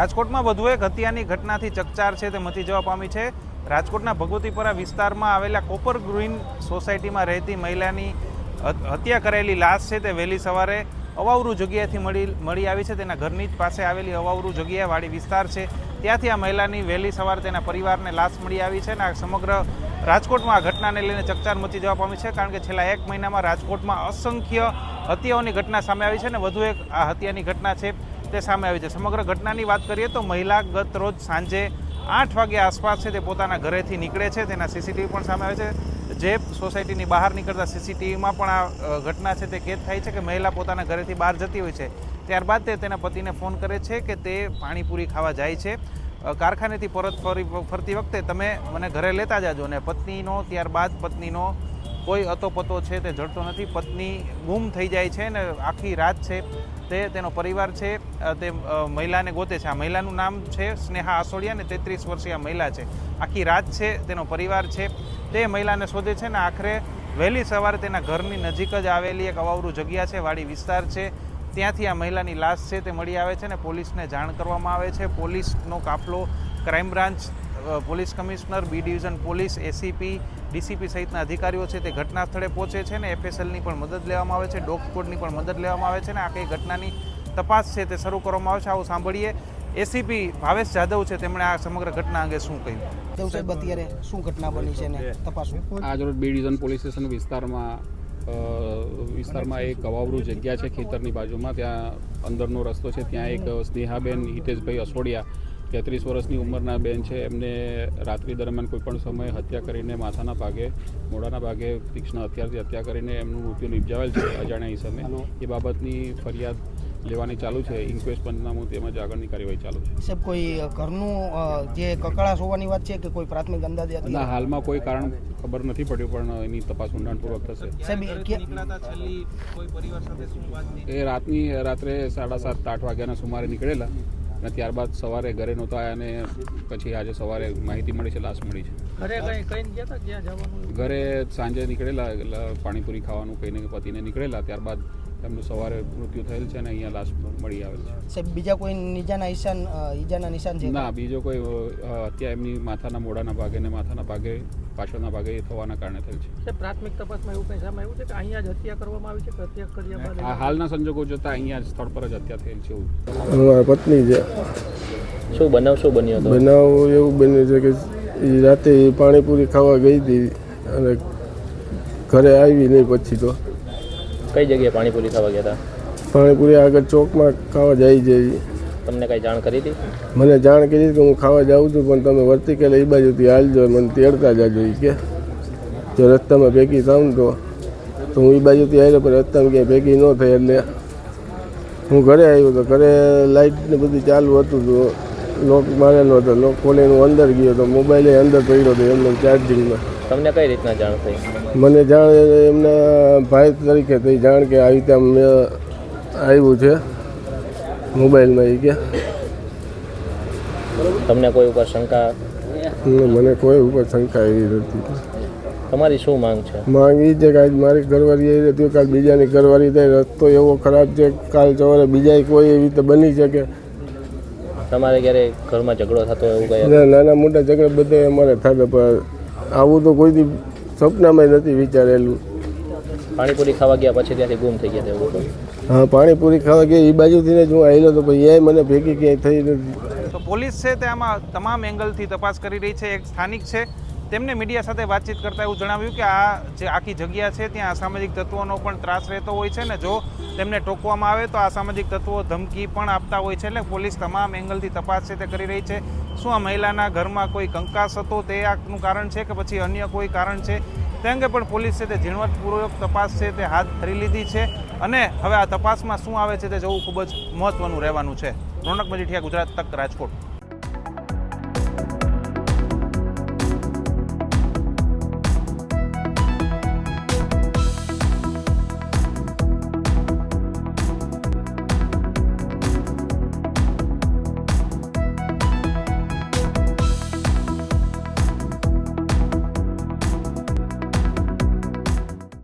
રાજકોટમાં વધુ એક હત્યાની ઘટનાથી ચકચાર છે, તે મચી જવા પામી છે. રાજકોટના ભગવતીપરા વિસ્તારમાં આવેલા કોપર ગ્રીન સોસાયટીમાં રહેતી મહિલાની હત્યા કરેલી લાશ છે, તે વહેલી સવારે અવાવરૂ જગ્યાએથી મળી મળી આવી છે. તેના ઘરની જ પાસે આવેલી અવાવરૂ જગ્યાવાળી વિસ્તાર છે. ત્યાંથી આ મહિલાની વહેલી સવારે તેના પરિવારને લાશ મળી આવી છે અને આ સમગ્ર રાજકોટમાં આ ઘટનાને લઈને ચકચાર મચી જવા પામી છે, કારણ કે છેલ્લા એક મહિનામાં રાજકોટમાં અસંખ્ય હત્યાઓની ઘટના સામે આવી છે અને વધુ એક આ હત્યાની ઘટના છે. તે સામે આવી છે. સમગ્ર ઘટનાની વાત કરીએ તો મહિલા ગત રોજ સાંજે આઠ વાગ્યા આસપાસ છે તે પોતાના ઘરેથી નીકળે છે. તેના સીસીટીવી પણ સામે આવે છે. જે સોસાયટીની બહાર નીકળતા સીસીટીવીમાં પણ આ ઘટના છે તે કેદ થાય છે કે મહિલા પોતાના ઘરેથી બહાર જતી હોય છે. ત્યારબાદ તે તેના પતિને ફોન કરે છે કે તે પાણીપુરી ખાવા જાય છે. કારખાનેથી પરત ફરી, ફરતી વખતે તમે મને ઘરે લેતા જાજો. અને પત્નીનો ત્યારબાદ પત્નીનો કોઈ અતોપતો છે તે જડતો નથી. પત્ની ગુમ થઈ જાય છે ને આખી રાત છે તે, તેનો પરિવાર છે તે મહિલાને ગોતે છે. આ મહિલાનું નામ છે સ્નેહા આસોડિયા ને તેત્રીસ વર્ષીય મહિલા છે. આખી રાત છે, તેનો પરિવાર છે, તે મહિલાને શોધે છે ને આખરે વહેલી સવારે તેના ઘરની નજીક જ આવેલી એક અવાવરું જગ્યા છે, વાડી વિસ્તાર છે. ત્યાંથી આ મહિલાની લાશ છે તે મળી આવે છે ને પોલીસને જાણ કરવામાં આવે છે. પોલીસનો કાફલો crime branch police commissioner B division police ACP DCP સહિતના અધિકારીઓ છે તે ઘટના સ્થળે પહોંચે છે ને એફએસએલની પણ મદદ લેવામાં આવે છે ડોગ સ્કોડની પણ મદદ લેવામાં આવે છે ને આખી ઘટનાની તપાસ છે તે શરૂ કરવામાં આવે છે આવું સાંભળીએ. એસીપી ભાવેશ જાદવ છે તેમણે આ સમગ્ર ઘટના અંગે શું કહ્યું? સાહેબ અત્યારે શું ઘટના બની છે ને? આજ રોજ બી ડિવિઝન પોલીસ સ્ટેશન વિસ્તારમાં વિસ્તારમાં એક અવાવરૂ જગ્યા છે ખેતરની બાજુમાં. ત્યાં અંદરનો રસ્તો છે ત્યાં એક સ્નેહાબેન હિતેશભાઈ અસોડિયા તેત્રીસ વર્ષની ઉંમરના બેન છે. એમને રાત્રિ દરમિયાન કોઈપણ સમયે હત્યા કરીને માથાના ભાગે મોડાના ભાગે તીક્ષ્ણ હથિયારથી હત્યા કરીને એમનું મૃત્યુ નિપજાવેલ છે અજાણ્યા ઈસમે એ બાબતની ફરિયાદ લેવાની ચાલુ છે. ઇન્ક્વેસ્ટ પંચનામું તેમજ આગળની કાર્યવાહી ચાલુ છે. સાહેબ કોઈ ઘરનું જે કકળાશ હોવાની વાત છે કે કોઈ પ્રાથમિક અંદાજે ના હાલમાં કોઈ કારણ ખબર નથી પડ્યું પણ એની તપાસ ઊંડાણપૂર્વક થશે. સાહેબ એ રાતની રાત્રે સાડા સાત આઠ વાગ્યાના સુમારે નીકળેલા. અને ત્યારબાદ સવારે ઘરે નહોતા આવ્યા અને પછી આજે સવારે માહિતી મળી છે લાશ મળી છે. ઘરે સાંજે નીકળેલા પાણીપુરી ખાવાનું કહીને પતિને નીકળેલા ત્યારબાદ એમનું સવારે મૃત્યુ થયેલ છે અને અહીંયા લાશ મળી આવેલ છે. સાહેબ બીજા કોઈ નીજાના નિશાન ઈજાના નિશાન છે? ના બીજો કોઈ અત્યારે હત્યા એમની માથાના મોડાના ભાગે ને માથાના ભાગે પાછળના ભાગે થવાના કારણે થયેલ છે. સાહેબ પ્રાથમિક તપાસમાં એવું કંઈ સામે આવ્યું છે કે અહીંયા જ હત્યા કરવામાં આવી છે કે હત્યા કર્યા બાદ આ હાલના સંજોગો જોતા અહીંયા જ સ્થળ પર જ હત્યા થયેલ છે એવું. પત્ની છે. શું બનાવ શું બન્યો હતો? બનાવ એવું બન્યું છે કે એ રાતે પાણીપુરી ખાવા ગઈ હતી અને ઘરે આવી નહીં પછી તો. કઈ જગ્યાએ પાણીપુરી ખાવા ગયા હતા? પાણીપુરી આગળ ચોકમાં ખાવા જાય જઈ. તમને કઈ જાણ કરી હતી? મને જાણ કરી કે હું ખાવા જાઉં છું પણ તમે વર્તી કે એ બાજુથી હાલજો મને તેડતા જાજો એ કે. જો રસ્તામાં ભેગી થાવ ને તો તો હું એ બાજુથી આવ્યો પણ રસ્તામાં ક્યાંય ભેગી ન થઈ એટલે હું ઘરે આવ્યો તો ઘરે લાઇટ ને બધું ચાલુ હતું તો લોક મારેલો હતો લોક ખોલીને અંદર ગયો તો મોબાઈલે અંદર પડ્યો હતો એમને ચાર્જિંગમાં તમને કઈ રીતના જાણ થઈ? મને જાણ એમના ભાઈ તરીકે થઈ જાણ કે આવી રીતે મેં આવ્યું છે. મોબાઈલમાં એ કે. તમને કોઈ ઉપર શંકા? મને કોઈ ઉપર શંકા એવી નથી. તમારી શું માંગ છે? માંગ એ છે કે આજ મારી ઘરવાળી આવી હતી કાલ બીજાની ઘરવાળી થાય રસ્તો એવો ખરાબ છે કાલ સવારે બીજા કોઈ એવી રીતે બની શકે. તમારે ક્યારે ઘરમાં ઝઘડો થતો એવું કઈ? નાના મોટા ઝઘડા બધા અમારે થતા પણ આવું તો કોઈ સપનામાં નથી વિચારેલું. પાણીપુરી ખાવા ગયા પછી ત્યાંથી ગુમ થઈ ગયા હતા હા પાણીપુરી ખાવા ગયા એ બાજુથી જ હું આવેલો તો ભાઈ એ મને ભેગી ક્યાંય થઈ નથી. તો પોલીસ છે તે આમાં તમામ એંગલથી તપાસ કરી રહી છે એક સ્થાનિક છે. તેમને મીડિયા સાથે વાતચીત કરતા એવું જણાવ્યું કે આ જે આખી જગ્યા છે, ત્યાં અસામાજિક તત્વોનો પણ ત્રાસ રહેતો હોય છે ને જો તેમને ટોકવામાં આવે તો અસામાજિક તત્વો ધમકી પણ આપતા હોય છે એટલે પોલીસ તમામ એંગલથી તપાસ છે તે કરી રહી છે. શું આ મહિલાના ઘરમાં કોઈ કંકાસ હતો તે આનું કારણ છે કે પછી અન્ય કોઈ કારણ છે? તે અંગે પણ પોલીસ તે ઝીણવટપૂર્વક તપાસ છે તે હાથ ધરી લીધી છે અને હવે આ તપાસમાં શું આવે છે તે જોવું ખૂબ જ મહત્વનું રહેવાનું છે. રોનક મજીઠિયા, ગુજરાત તક રાજકોટ.